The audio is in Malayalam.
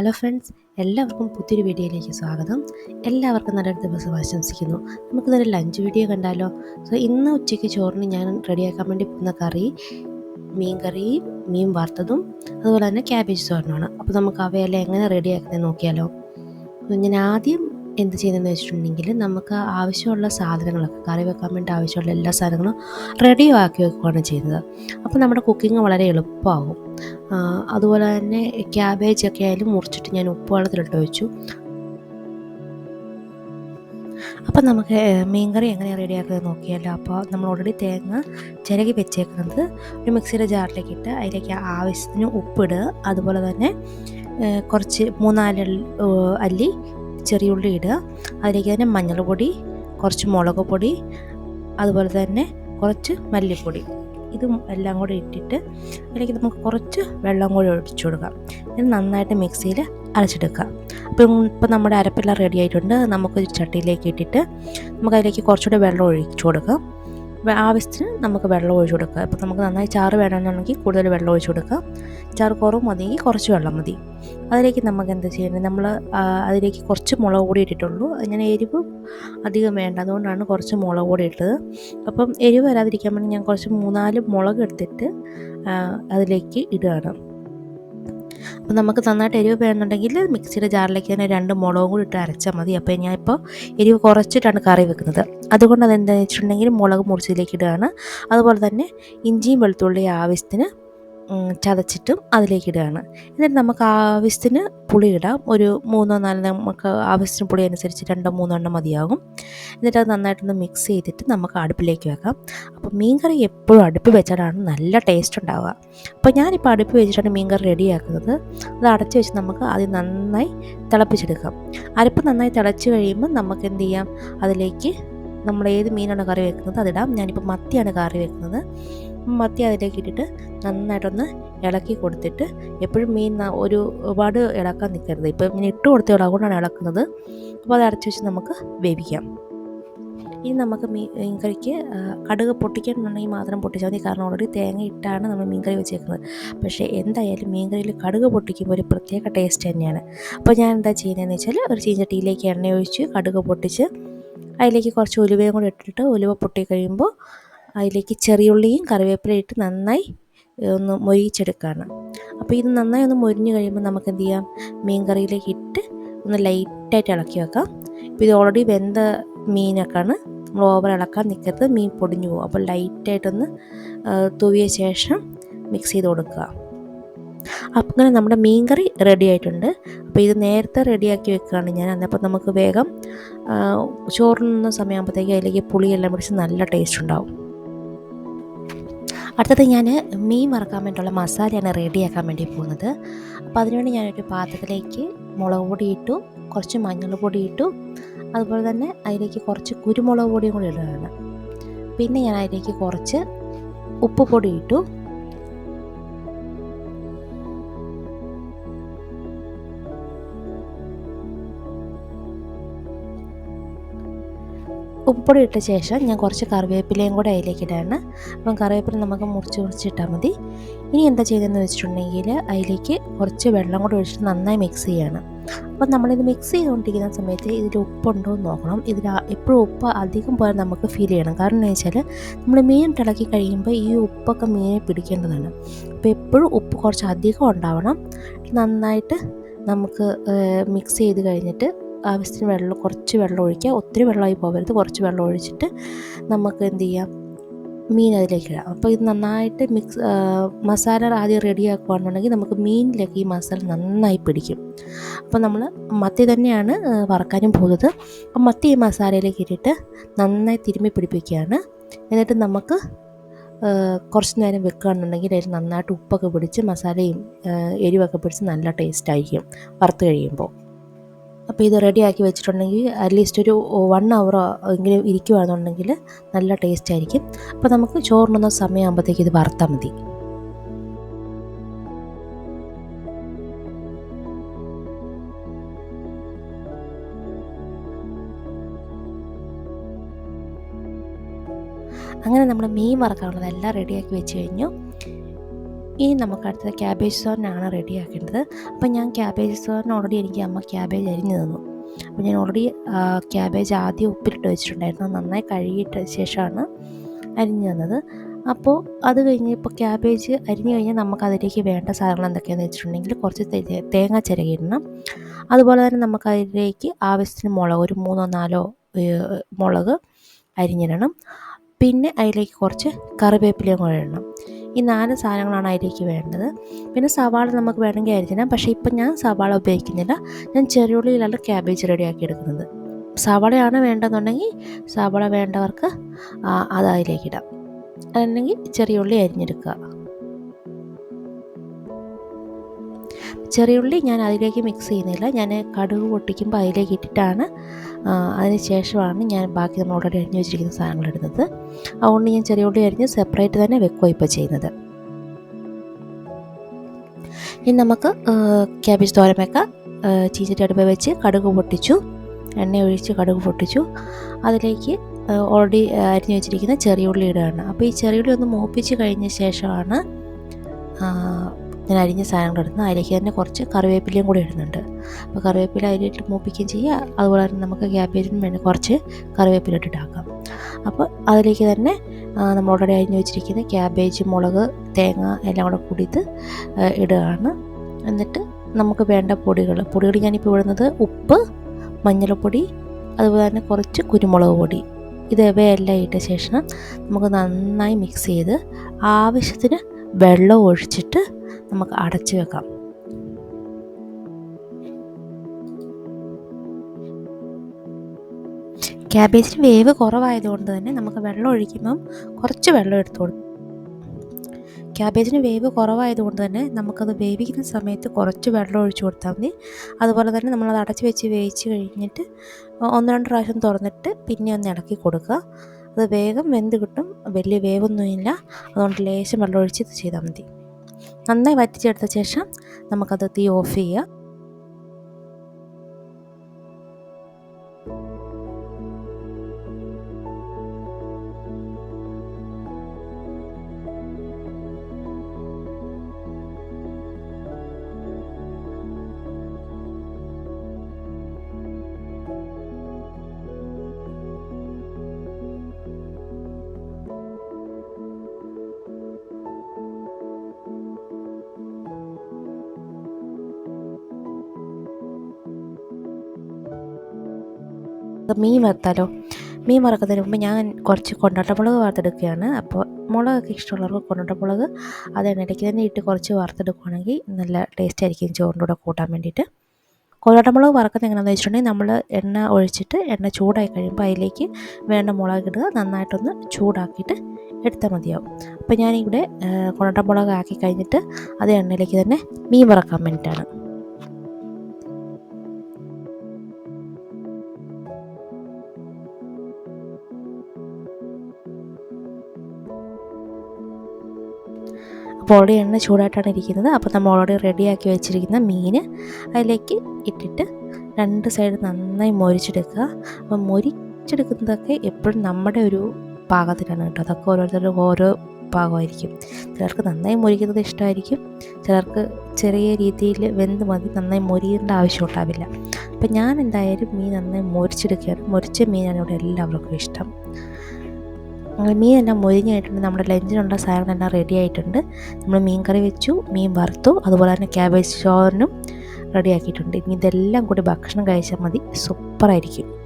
ഹലോ ഫ്രണ്ട്സ് എല്ലാവർക്കും പുതിയൊരു വീഡിയോയിലേക്ക് സ്വാഗതം. എല്ലാവർക്കും നല്ലൊരു ദിവസം ആശംസിക്കുന്നു. നമുക്ക് നല്ല ലഞ്ച് വീഡിയോ കണ്ടാലോ? സോ ഇന്ന് ഉച്ചയ്ക്ക് ചോറിന് ഞാൻ റെഡിയാക്കാൻ വേണ്ടി പോകുന്ന കറി മീൻ കറിയും മീൻ വറുത്തതും അതുപോലെ തന്നെ ക്യാബേജ് ചോറിനുമാണ് അപ്പോൾ നമുക്ക് അവയെല്ലാം എങ്ങനെ റെഡിയാക്കുന്നത് നോക്കിയാലോ? ഞാൻ ആദ്യം എന്ത് ചെയ്യുന്നതെന്ന് വെച്ചിട്ടുണ്ടെങ്കിൽ നമുക്ക് ആവശ്യമുള്ള സാധനങ്ങളൊക്കെ കറി വെക്കാൻ വേണ്ടി ആവശ്യമുള്ള എല്ലാ സാധനങ്ങളും റെഡിയാക്കി വെക്കുകയാണ് ചെയ്യുന്നത്. അപ്പോൾ നമ്മുടെ കുക്കിംഗ് വളരെ എളുപ്പമാകും. അതുപോലെ തന്നെ ക്യാബേജ് ഒക്കെ ആയാലും മുറിച്ചിട്ട് ഞാൻ ഉപ്പ് വെള്ളത്തിലിട്ട് വെച്ചു അപ്പം നമുക്ക് മീൻകറി എങ്ങനെ റെഡിയാക്കുന്നത് നോക്കിയാലോ. അപ്പോൾ നമ്മൾ ഓൾറെഡി തേങ്ങ ചിരകി വെച്ചേക്കുന്നത് ഒരു മിക്സിയുടെ ജാറിലേക്ക് ഇട്ട് അതിലേക്ക് ആവശ്യത്തിന് ഉപ്പിടുക. അതുപോലെ തന്നെ കുറച്ച് മൂന്നാൽ അല്ലി ചെറിയുള്ളി ഇടുക. അതിലേക്ക് തന്നെ മഞ്ഞൾപ്പൊടി കുറച്ച് മുളക് പൊടി അതുപോലെ തന്നെ കുറച്ച് മല്ലിപ്പൊടി. ഇതും എല്ലാം കൂടി ഇട്ടിട്ട് അതിലേക്ക് നമുക്ക് കുറച്ച് വെള്ളം കൂടി ഒഴിച്ചു കൊടുക്കാം. ഇത് നന്നായിട്ട് മിക്സിയിൽ അരച്ചെടുക്കുക. അപ്പം ഇപ്പം നമ്മുടെ അരപ്പെല്ലാം റെഡി ആയിട്ടുണ്ട്. നമുക്ക് ചട്ടിയിലേക്ക് ഇട്ടിട്ട് നമുക്ക് അതിലേക്ക് കുറച്ചുകൂടി വെള്ളം ഒഴിച്ചു കൊടുക്കാം. ആവശ്യത്തിന് നമുക്ക് വെള്ളം ഒഴിച്ചു കൊടുക്കുക. ഇപ്പോൾ നമുക്ക് നന്നായി ചാറ് വേണമെന്നുണ്ടെങ്കിൽ കൂടുതൽ വെള്ളം ഒഴിച്ചു കൊടുക്കുക. ചാറ് കുറവ് മതിയെങ്കിൽ കുറച്ച് വെള്ളം മതി. അതിലേക്ക് നമുക്ക് എന്താ ചെയ്യേണ്ടത് നമ്മൾ അതിലേക്ക് കുറച്ച് മുളക് കൂടി ഇട്ടിട്ടുള്ളൂ. അങ്ങനെ എരിവ് അധികം വേണ്ട. അതുകൊണ്ടാണ് കുറച്ച് മുളക് കൂടി ഇട്ടത്. അപ്പം എരിവ് വരാതിരിക്കാൻ വേണ്ടി ഞാൻ കുറച്ച് മൂന്നാൽ മുളക് എടുത്തിട്ട് അതിലേക്ക് ഇടുകയാണ്. അപ്പം നമുക്ക് നന്നായിട്ട് എരിവ് വേണമെന്നുണ്ടെങ്കിൽ മിക്സിയുടെ ജാറിലേക്ക് തന്നെ രണ്ട് മുളകും കൂടി ഇട്ട് അരച്ചാൽ മതി. അപ്പോൾ ഞാൻ ഇപ്പോൾ എരിവ് കുറച്ചിട്ടാണ് കറി വെക്കുന്നത്. അതുകൊണ്ട് അതെന്താണെന്ന് വെച്ചിട്ടുണ്ടെങ്കിൽ മുളക് മുറിച്ചതിലേക്ക് ഇടുകയാണ്. അതുപോലെ തന്നെ ഇഞ്ചിയും വെളുത്തുള്ളി ആവശ്യത്തിന് ചതച്ചിട്ടും അതിലേക്ക് ഇടുകയാണ് എന്നിട്ട് നമുക്ക് ആവശ്യത്തിന് പുളി ഇടാം. ഒരു മൂന്നോ നാലോ നമുക്ക് ആവശ്യത്തിന് പുളി അനുസരിച്ച് രണ്ടോ മൂന്നോ എണ്ണം മതിയാകും. എന്നിട്ട് അത് നന്നായിട്ടൊന്ന് മിക്സ് ചെയ്തിട്ട് നമുക്ക് അടുപ്പിലേക്ക് വെക്കാം. അപ്പോൾ മീൻകറി എപ്പോഴും അടുപ്പിൽ വെച്ചാലാണ് നല്ല ടേസ്റ്റ് ഉണ്ടാവുക. അപ്പോൾ ഞാനിപ്പോൾ അടുപ്പിൽ വെച്ചിട്ടാണ് മീൻകറി റെഡിയാക്കുന്നത്. അത് അടച്ചു വെച്ച് നമുക്ക് ആദ്യം നന്നായി തിളപ്പിച്ചെടുക്കാം. അരപ്പ് നന്നായി തിളച്ച് കഴിയുമ്പോൾ നമുക്ക് എന്ത് ചെയ്യാം? അതിലേക്ക് നമ്മൾ ഏത് മീനാണ് കറി വെക്കുന്നത് അതിടാം ഞാനിപ്പോൾ മത്തിയാണ് കറി വെക്കുന്നത്. മത്തി അതിലേക്ക് ഇട്ടിട്ട് നന്നായിട്ടൊന്ന് ഇളക്കി കൊടുത്തിട്ട് എപ്പോഴും മീൻ ഒരു ഒരുപാട് ഇളക്കാൻ നിൽക്കരുത്. ഇപ്പം ഇങ്ങനെ ഇട്ട് കൊടുത്ത ഇളകൊണ്ടാണ് ഇളക്കുന്നത്. അപ്പോൾ അത് അടച്ച് വെച്ച് നമുക്ക് വേവിക്കാം. ഇനി നമുക്ക് മീൻ മീൻകറിക്ക് ആ, കടുക് പൊട്ടിക്കണമെന്നുണ്ടെങ്കിൽ മാത്രം പൊട്ടിച്ചാൽ മതി. കാരണം ഓൾറെഡി തേങ്ങ ഇട്ടാണ് നമ്മൾ മീൻകറി വെച്ചേക്കുന്നത്. പക്ഷേ എന്തായാലും മീൻകറിയിൽ കടുക് പൊട്ടിക്കുമ്പോൾ ഒരു പ്രത്യേക ടേസ്റ്റ് തന്നെയാണ്. അപ്പോൾ ഞാൻ എന്താ ചെയ്യുന്നതെന്ന് വെച്ചാൽ ഒരു ചീഞ്ചട്ടിയിലേക്ക് എണ്ണ ഒഴിച്ച് കടുക് പൊട്ടിച്ച് അതിലേക്ക് കുറച്ച് ഉലുവയും കൂടി ഇട്ടിട്ട് ഉലുവ പൊട്ടി കഴിയുമ്പോൾ അതിലേക്ക് ചെറിയുള്ളിയും കറിവേപ്പിലയും ഇട്ട് നന്നായി ഒന്ന് മൊരിയിച്ചെടുക്കുകയാണ് അപ്പോൾ ഇത് നന്നായി ഒന്ന് മൊരിഞ്ഞ് കഴിയുമ്പോൾ നമുക്ക് എന്ത് ചെയ്യാം? മീൻ കറിയിലേക്ക് ഇട്ട് ഒന്ന് ലൈറ്റായിട്ട് ഇളക്കി വെക്കാം. ഇപ്പോൾ ഇത് ഓൾറെഡി വെന്ത മീനൊക്കെയാണ്. നമ്മൾ ഓവർ ഇളക്കാൻ നിൽക്കരുത് മീൻ പൊടിഞ്ഞു പോകും. അപ്പോൾ ലൈറ്റായിട്ടൊന്ന് തൂവിയ ശേഷം മിക്സ് ചെയ്ത് കൊടുക്കുക. അങ്ങനെ നമ്മുടെ മീൻ കറി റെഡി ആയിട്ടുണ്ട്. അപ്പോൾ ഇത് നേരത്തെ റെഡിയാക്കി വെക്കുകയാണ് ഞാൻ. അന്നപ്പോൾ നമുക്ക് വേഗം ചോറിനുന്ന സമയമാകുമ്പോഴത്തേക്ക് അതിലേക്ക് പുളിയെല്ലാം പിടിച്ച് നല്ല ടേസ്റ്റ് ഉണ്ടാവും. അടുത്തത് ഞാൻ മീൻ വറക്കാൻ വേണ്ടിയുള്ള മസാലയാണ് റെഡിയാക്കാൻ വേണ്ടി പോകുന്നത്. അപ്പോൾ അതിനുവേണ്ടി ഞാനൊരു പാത്രത്തിലേക്ക് മുളക് പൊടി ഇട്ടു കുറച്ച് മഞ്ഞൾ പൊടി ഇട്ടു അതുപോലെ തന്നെ അതിലേക്ക് കുറച്ച് കുരുമുളക് പൊടിയും കൂടി ഇടുകയാണ് പിന്നെ ഞാൻ അതിലേക്ക് കുറച്ച് ഉപ്പ് പൊടി ഇട്ടു. ഉപ്പൊടി ഇട്ട ശേഷം ഞാൻ കുറച്ച് കറിവേപ്പിലയും കൂടെ അതിലേക്ക് ഇടാണ്. അപ്പം കറിവേപ്പില നമുക്ക് മുറിച്ച് മുറിച്ചിട്ടാൽ മതി. ഇനി എന്താ ചെയ്തതെന്ന് വെച്ചിട്ടുണ്ടെങ്കിൽ അതിലേക്ക് കുറച്ച് വെള്ളം കൂടെ ഒഴിച്ചിട്ട് നന്നായി മിക്സ് ചെയ്യണം. അപ്പം നമ്മളിത് മിക്സ് ചെയ്തുകൊണ്ടിരിക്കുന്ന സമയത്ത് ഇതിൽ ഉപ്പുണ്ടോ എന്ന് നോക്കണം. ഇതിൽ എപ്പോഴും ഉപ്പ് അധികം പോയാൽ നമുക്ക് ഫീൽ ചെയ്യണം. കാരണം എന്ന് വെച്ചാൽ നമ്മൾ മീൻ ഇളക്കി കഴിയുമ്പോൾ ഈ ഉപ്പൊക്കെ മീനെ പിടിക്കേണ്ടതാണ്. അപ്പോൾ എപ്പോഴും ഉപ്പ് കുറച്ച് അധികം ഉണ്ടാവണം. നന്നായിട്ട് നമുക്ക് മിക്സ് ചെയ്ത് കഴിഞ്ഞിട്ട് ആവശ്യത്തിന് വെള്ളം കുറച്ച് വെള്ളം ഒഴിക്കുക. ഒത്തിരി വെള്ളമായി പോകരുത്. കുറച്ച് വെള്ളം ഒഴിച്ചിട്ട് നമുക്ക് എന്ത് ചെയ്യാം? മീൻ അതിലേക്ക് ഇടാം. അപ്പോൾ ഇത് നന്നായിട്ട് മിക്സ് മസാല ആദ്യം റെഡി ആക്കുകയാണെന്നുണ്ടെങ്കിൽ നമുക്ക് മീനിലേക്ക് ഈ മസാല നന്നായി പിടിക്കും. അപ്പോൾ നമ്മൾ മത്തി തന്നെയാണ് വറക്കാനും പോകുന്നത്. അപ്പോൾ മത്തി ഈ മസാലയിലേക്ക് ഇട്ടിട്ട് നന്നായി തിരുമ്മി പിടിപ്പിക്കുകയാണ്. എന്നിട്ട് നമുക്ക് കുറച്ച് നേരം വെക്കുകയാണെന്നുണ്ടെങ്കിൽ അതിൽ നന്നായിട്ട് ഉപ്പൊക്കെ പിടിച്ച് മസാലയും എരിവൊക്കെ പിടിച്ച് നല്ല ടേസ്റ്റ് ആയിരിക്കും. വറുത്ത് കഴിയുമ്പോൾ. അപ്പോൾ ഇത് റെഡിയാക്കി വെച്ചിട്ടുണ്ടെങ്കിൽ അറ്റ്ലീസ്റ്റ് ഒരു വൺ അവറോ എങ്കിലും ഇരിക്കുകയാണെന്നുണ്ടെങ്കിൽ നല്ല ടേസ്റ്റ് ആയിരിക്കും. അപ്പോൾ നമുക്ക് ചോറിനൊന്ന സമയമാകുമ്പോഴത്തേക്ക് ഇത് വറുത്താൽ മതി. അങ്ങനെ നമ്മൾ മീൻ വറക്കാനുള്ളതെല്ലാം റെഡിയാക്കി വെച്ച് കഴിഞ്ഞു. ഇനി നമുക്ക് അടുത്തത് ക്യാബേജ് സോറിനാണ് റെഡിയാക്കേണ്ടത് അപ്പം ഞാൻ ക്യാബേജ് സോറിന് ഓൾറെഡി എനിക്ക് അമ്മ ക്യാബേജ് അരിഞ്ഞു തന്നു. അപ്പോൾ ഞാൻ ഓൾറെഡി ക്യാബേജ് ആദ്യം ഉപ്പിലിട്ട് വെച്ചിട്ടുണ്ടായിരുന്നു. നന്നായി കഴുകിയിട്ട ശേഷമാണ് അരിഞ്ഞു തന്നത്. അപ്പോൾ അത് കഴിഞ്ഞ് ഇപ്പോൾ ക്യാബേജ് അരിഞ്ഞു കഴിഞ്ഞാൽ നമുക്ക് അതിലേക്ക് വേണ്ട സാധനങ്ങൾ എന്തൊക്കെയാണെന്ന് വെച്ചിട്ടുണ്ടെങ്കിൽ കുറച്ച് തേങ്ങ ചിരകിടണം. അതുപോലെ തന്നെ നമുക്ക് അതിലേക്ക് ആവശ്യത്തിന് മുളക് ഒരു മൂന്നോ നാലോ മുളക് അരിഞ്ഞിടണം. പിന്നെ അതിലേക്ക് കുറച്ച് കറിവേപ്പിലയും കൂടെ ഇടണം. ഈ നാല് സാധനങ്ങളാണ് അതിലേക്ക് വേണ്ടത്. പിന്നെ സവാള നമുക്ക് വേണമെങ്കിൽ അരിഞ്ഞാൽ പക്ഷേ ഇപ്പം ഞാൻ സവാള ഉപയോഗിക്കുന്നില്ല. ഞാൻ ചെറിയുള്ളിയിലാണ് ക്യാബേജ് റെഡിയാക്കി എടുക്കുന്നത്. സവാളയാണ് വേണ്ടതെന്നുണ്ടെങ്കിൽ സവാള വേണ്ടവർക്ക് അത് അതിലേക്ക് ഇടാം. അല്ലെങ്കിൽ ചെറിയ ഉള്ളി അരിഞ്ഞെടുക്കുക. ചെറിയുള്ളി ഞാൻ അതിലേക്ക് മിക്സ് ചെയ്യുന്നില്ല. ഞാൻ കടുക് പൊട്ടിക്കുമ്പോൾ അതിലേക്ക് ഇട്ടിട്ടാണ് അതിന് ശേഷമാണ് ഞാൻ ബാക്കി നമ്മൾ ഓൾറെഡി അരിഞ്ഞ് വെച്ചിരിക്കുന്ന സാധനങ്ങൾ ഇടുന്നത്. അതുകൊണ്ട് ഞാൻ ചെറിയ ഉള്ളി അരിഞ്ഞ് സെപ്പറേറ്റ് തന്നെ വെക്കുക ഇപ്പോൾ ചെയ്യുന്നത്. ഇനി നമുക്ക് ക്യാബേജ് തോരൻ വെക്കാം ചീച്ചിട്ട് അടുപ്പ് വെച്ച് കടുക് പൊട്ടിച്ചു എണ്ണ ഒഴിച്ച് കടുക് പൊട്ടിച്ചു. അതിലേക്ക് ഓൾറെഡി അരിഞ്ഞു വെച്ചിരിക്കുന്ന ചെറിയ ഉള്ളി ഇടുകയാണ്. അപ്പോൾ ഈ ചെറിയ ഉള്ളി ഒന്ന് മൂപ്പിച്ച് കഴിഞ്ഞ ശേഷമാണ് ഞാൻ അരിഞ്ഞ സാധനങ്ങൾ ഇടുന്നത് അതിലേക്ക് തന്നെ കുറച്ച് കറിവേപ്പിലയും കൂടി ഇടുന്നുണ്ട്. അപ്പോൾ കറിവേപ്പില അതിലിട്ട് മൂപ്പിക്കുകയും ചെയ്യുക. അതുപോലെ തന്നെ നമുക്ക് ക്യാബേജിന് വേണ്ടി കുറച്ച് കറിവേപ്പില ഇട്ടിട്ടാക്കാം അപ്പോൾ അതിലേക്ക് തന്നെ നമ്മൾ ഓൾറെഡി അരിഞ്ഞു വെച്ചിരിക്കുന്ന ക്യാബേജ് മുളക് തേങ്ങ എല്ലാം കൂടെ കൂടിയിട്ട് ഇടുകയാണ്. എന്നിട്ട് നമുക്ക് വേണ്ട പൊടികൾ പൊടികൾ ഞാനിപ്പോൾ ഇടുന്നത് ഉപ്പ് മഞ്ഞൾപ്പൊടി അതുപോലെ തന്നെ കുറച്ച് കുരുമുളക് പൊടി. ഇത് ഇവയെല്ലാം ഇട്ട ശേഷം നമുക്ക് നന്നായി മിക്സ് ചെയ്ത് ആവശ്യത്തിന് വെള്ളം ഒഴിച്ചിട്ട് നമുക്ക് അടച്ചു വെക്കാം. ക്യാബേജിന് വേവ് കുറവായതുകൊണ്ട് തന്നെ നമുക്ക് വെള്ളം ഒഴിക്കുമ്പം കുറച്ച് വെള്ളം എടുത്തോളും ക്യാബേജിന് വേവ് കുറവായതുകൊണ്ട് തന്നെ നമുക്കത് വേവിക്കുന്ന സമയത്ത് കുറച്ച് വെള്ളം ഒഴിച്ചു കൊടുത്താൽ മതി. അതുപോലെ തന്നെ നമ്മളത് അടച്ച് വെച്ച് വേവിച്ച് കഴിഞ്ഞിട്ട് ഒന്ന് രണ്ട് പ്രാവശ്യം തുറന്നിട്ട് പിന്നെ ഒന്ന് ഇളക്കി കൊടുക്കുക. അത് വേഗം വെന്ത് കിട്ടും. വലിയ വേവൊന്നുമില്ല. അതുകൊണ്ട് ലേശം വെള്ളം ഒഴിച്ച് ഇത് ചെയ്താൽ മതി. നന്നായി വറ്റിച്ചെടുത്ത ശേഷം നമുക്കത് തീ ഓഫ് ചെയ്യുക. മീൻ വറുത്താലോ? മീൻ വറക്കുന്നതിന് മുമ്പ് ഞാൻ കുറച്ച് കൊണ്ടാട്ടമുളക് വറുത്തെടുക്കുകയാണ്. അപ്പോൾ മുളകൊക്കെ ഇഷ്ടമുള്ളവർക്ക് കൊണ്ടാട്ടമുളക് അത് എണ്ണയിലേക്ക് തന്നെ ഇട്ട് കുറച്ച് വറുത്തെടുക്കുകയാണെങ്കിൽ നല്ല ടേസ്റ്റ് ആയിരിക്കും ചോറിന്റെ കൂടെ കൂട്ടാൻ വേണ്ടിയിട്ട്. കൊണ്ടാട്ടമുളക് വറക്കുന്നത് എങ്ങനെയാണെന്ന് വെച്ചിട്ടുണ്ടെങ്കിൽ നമ്മൾ എണ്ണ ഒഴിച്ചിട്ട് എണ്ണ ചൂടായി കഴിയുമ്പോൾ അതിലേക്ക് വേണ്ട മുളക് ഇടുക. നന്നായിട്ടൊന്ന് ചൂടാക്കിയിട്ട് എടുത്താൽ മതിയാവും. അപ്പോൾ ഞാനിവിടെ കൊണ്ടാട്ടമുളക് ആക്കി കഴിഞ്ഞിട്ട് അത് എണ്ണയിലേക്ക് തന്നെ മീൻ വറക്കാൻ വേണ്ടിയിട്ടാണ്. അപ്പോൾ ഓൾറെഡി എണ്ണ ചൂടായിട്ടാണ് ഇരിക്കുന്നത്. അപ്പോൾ നമ്മൾ ഓൾറെഡി റെഡിയാക്കി വെച്ചിരിക്കുന്ന മീൻ അതിലേക്ക് ഇട്ടിട്ട് രണ്ട് സൈഡ് നന്നായി മൊരിച്ചെടുക്കുക. അപ്പോൾ മൊരിച്ചെടുക്കുന്നതൊക്കെ എപ്പോഴും നമ്മുടെ ഒരു പാകത്തിലാണ് കേട്ടോ. അതൊക്കെ ഓരോരുത്തരുടെ ഓരോ പാകമായിരിക്കും. ചിലർക്ക് നന്നായി മൊരിക്കുന്നത് ഇഷ്ടമായിരിക്കും. ചിലർക്ക് ചെറിയ രീതിയിൽ വെന്ത് മതി നന്നായി മൊരിയേണ്ട ആവശ്യം ഉണ്ടാവില്ല. അപ്പം ഞാൻ എന്തായാലും മീൻ നന്നായി മൊരിച്ചെടുക്കുകയാണ്. മൊരിച്ച മീനാണ് ഇവിടെ എല്ലാവർക്കും ഇഷ്ടം. മീൻ എല്ലാം മൊരിഞ്ഞായിട്ടുണ്ട് നമ്മുടെ ലഞ്ചിനുള്ള സാധനങ്ങളെല്ലാം റെഡി ആയിട്ടുണ്ട്. നമ്മൾ മീൻ കറി വെച്ചു മീൻ വറുത്തു അതുപോലെ തന്നെ ക്യാബേജ് ചോറിനും റെഡി ആക്കിയിട്ടുണ്ട്. ഇനി ഇതെല്ലാം കൂടി ഭക്ഷണം കഴിച്ചാൽ മതി. സൂപ്പറായിരിക്കും